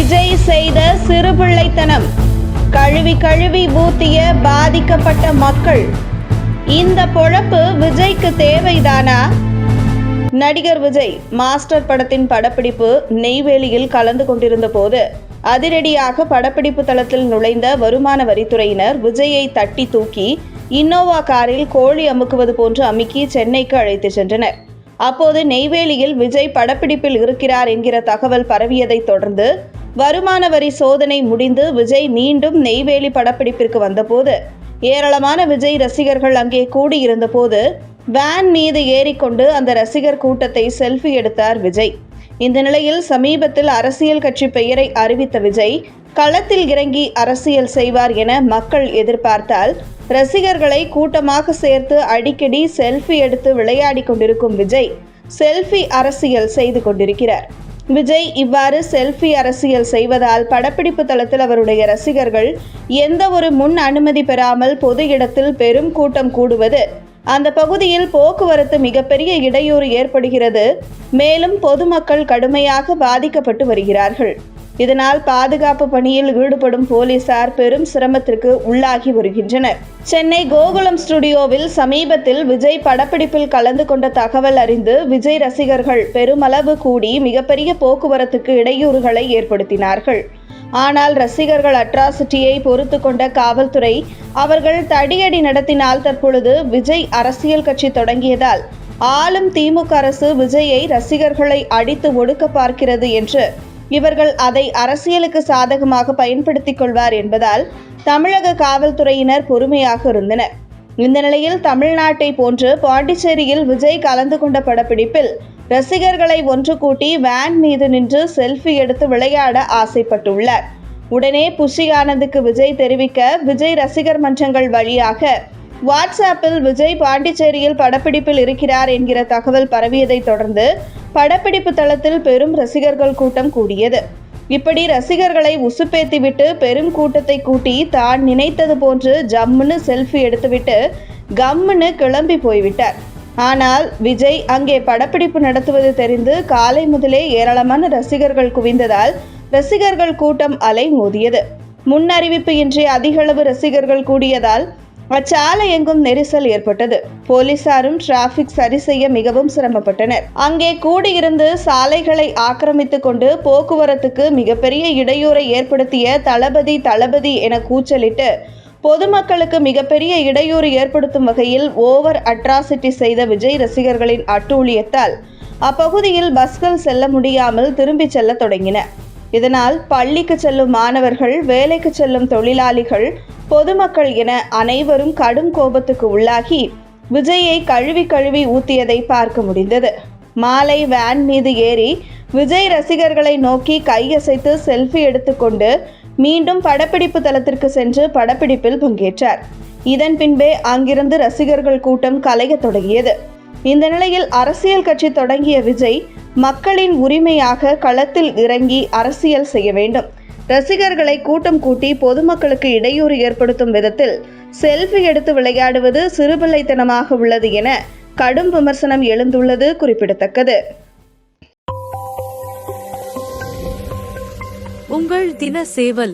விஜய் செய்த சிறுபிள்ளைத்தனம் கழுவி கழுவி ஊத்திய பாதிக்கப்பட்ட மக்கள். இந்த பொழப்பு விஜய்க்கு தேவைதானா? நடிகர் விஜய் மாஸ்டர் படத்தின் படப்பிடிப்பு நெய்வேலியில் கலந்து கொண்டிருந்த போது அதிரடியாக படப்பிடிப்பு தளத்தில் நுழைந்த வருமான வரித்துறையினர் விஜயை தட்டி தூக்கி இன்னோவா காரில் கோழி அமுக்குவது போன்று அமுக்கி சென்னைக்கு அழைத்துச் சென்றனர். அப்போது நெய்வேலியில் விஜய் படப்பிடிப்பில் இருக்கிறார் என்கிற தகவல் பரவியதைத் தொடர்ந்து வருமான வரி சோதனை முடிந்து விஜய் மீண்டும் நெய்வேலி படப்பிடிப்பிற்கு வந்தபோது ஏராளமான விஜய் ரசிகர்கள் அங்கே கூடியிருந்தபோது வேன் மீது ஏறிக்கொண்டு அந்த ரசிகர் கூட்டத்தை செல்ஃபி எடுத்தார் விஜய். இந்த நிலையில் சமீபத்தில் அரசியல் கட்சி பெயரை அறிவித்த விஜய் களத்தில் இறங்கி அரசியல் செய்வார் என மக்கள் எதிர்பார்த்தால் ரசிகர்களை கூட்டமாக சேர்த்து அடிக்கடி செல்ஃபி எடுத்து விளையாடி கொண்டிருக்கும் விஜய் செல்ஃபி அரசியல் செய்து கொண்டிருக்கிறார். விஜய் இவ்வாறு செல்ஃபி அரசியல் செய்வதால் படப்பிடிப்பு தளத்தில் அவருடைய ரசிகர்கள் எந்த ஒரு முன் அனுமதி பெறாமல் பொது இடத்தில் பெரும் கூட்டம் கூடுவது. அந்த பகுதியில் போக்குவரத்து மிகப்பெரிய இடையூறு ஏற்படுகிறது. மேலும் பொதுமக்கள் கடுமையாக பாதிக்கப்பட்டு வருகிறார்கள். இதனால் பாதுகாப்பு பணியில் ஈடுபடும் போலீசார் பெரும் சிரமத்திற்கு உள்ளாகி வருகின்றனர். சென்னை கோகுலம் ஸ்டுடியோவில் சமீபத்தில் விஜய் படப்பிடிப்பில் கலந்து கொண்ட தகவல் அறிந்து விஜய் ரசிகர்கள் பெருமளவு கூடி மிகப்பெரிய போக்குவரத்துக்கு இடையூறுகளை ஏற்படுத்தினார்கள். ஆனால் ரசிகர்கள் அட்ராசிட்டியை பொறுத்து கொண்ட காவல்துறை அவர்கள் தடியடி நடத்தினால் தற்பொழுது விஜய் அரசியல் கட்சி தொடங்கியதால் ஆளும் திமுக அரசு விஜயை ரசிகர்களை அடித்து ஒடுக்க பார்க்கிறது என்று இவர்கள் அதை அரசியலுக்கு சாதகமாக பயன்படுத்திக் கொள்வார் என்பதால் தமிழக காவல்துறையினர் பொறுமையாக இருந்தனர். இந்த நிலையில் தமிழ்நாட்டை போன்று பாண்டிச்சேரியில் விஜய் கலந்து கொண்ட படப்பிடிப்பில் ரசிகர்களை ஒன்று கூட்டி வேன் மீது நின்று செல்ஃபி எடுத்து விளையாட ஆசைப்பட்டுள்ளார். உடனே புஷி ஆனந்துக்கு விஜய் தெரிவிக்க விஜய் ரசிகர் மன்றங்கள் வழியாக வாட்ஸ்அப்பில் விஜய் பாண்டிச்சேரியில் படப்பிடிப்பில் இருக்கிறார் என்கிற தகவல் பரவியதைத் தொடர்ந்து படப்பிடிப்பு தளத்தில் பெரும் ரசிகர்கள் கூட்டம் கூடியது. இப்படி ரசிகர்களை உசுப்பேத்திவிட்டு பெரும் கூட்டத்தை கூட்டி தான் நினைத்தது போன்று ஜம்முன்னு செல்ஃபி எடுத்துவிட்டு கம்முன்னு கிளம்பி போய்விட்டார். ஆனால் விஜய் அங்கே படப்பிடிப்பு நடத்துவது தெரிந்து காலை முதலே ஏராளமான ரசிகர்கள் குவிந்ததால் ரசிகர்கள் கூட்டம் அலை மோதியது முன் அறிவிப்பு இன்றி அதிகளவு ரசிகர்கள் கூடியதால் அச்சாலை எங்கும் நெரிசல் ஏற்பட்டது. போலீசாரும் டிராபிக் சரி செய்ய மிகவும் சிரமப்பட்டனர். அங்கே கூடியிருந்து சாலைகளை ஆக்கிரமித்துக் கொண்டு போக்குவரத்துக்கு மிகப்பெரிய இடையூறை ஏற்படுத்திய தளபதி தளபதி என கூச்சலிட்டு பொதுமக்களுக்கு மிகப்பெரிய இடையூறு ஏற்படுத்தும் வகையில் ஓவர் அட்ராசிட்டி செய்த விஜய் ரசிகர்களின் அட்டூழியத்தால் அப்பகுதியில் பஸ்கள் செல்ல முடியாமல் திரும்பிச் செல்லத் தொடங்கின இதனால் பள்ளிக்கு செல்லும் மாணவர்கள் வேலைக்கு செல்லும் தொழிலாளிகள் பொதுமக்கள் என அனைவரும் கடும் கோபத்துக்கு உள்ளாகி விஜயை கழுவி கழுவி ஊத்தியதை பார்க்க முடிந்தது. மாலை வேன் மீது ஏறி விஜய் ரசிகர்களை நோக்கி கையசைத்து செல்ஃபி எடுத்துக்கொண்டு மீண்டும் படப்பிடிப்பு தளத்திற்கு சென்று படப்பிடிப்பில் பங்கேற்றார். இதன் பின்பே அங்கிருந்து ரசிகர்கள் கூட்டம் கலையத் தொடங்கியது. இந்த நிலையில் அரசியல் கட்சி தொடங்கிய விஜய் மக்களின் உரிமையாக களத்தில் இறங்கி அரசியல் செய்ய வேண்டும். ரசிகர்களை கூட்டம் கூட்டி பொதுமக்களுக்கு இடையூறு ஏற்படுத்தும் விதத்தில் செல்ஃபி எடுத்து விளையாடுவது சிறுபிள்ளைத்தனமாக உள்ளது என கடும் விமர்சனம் எழுந்துள்ளது குறிப்பிடத்தக்கது. உங்கள் தின சேவல்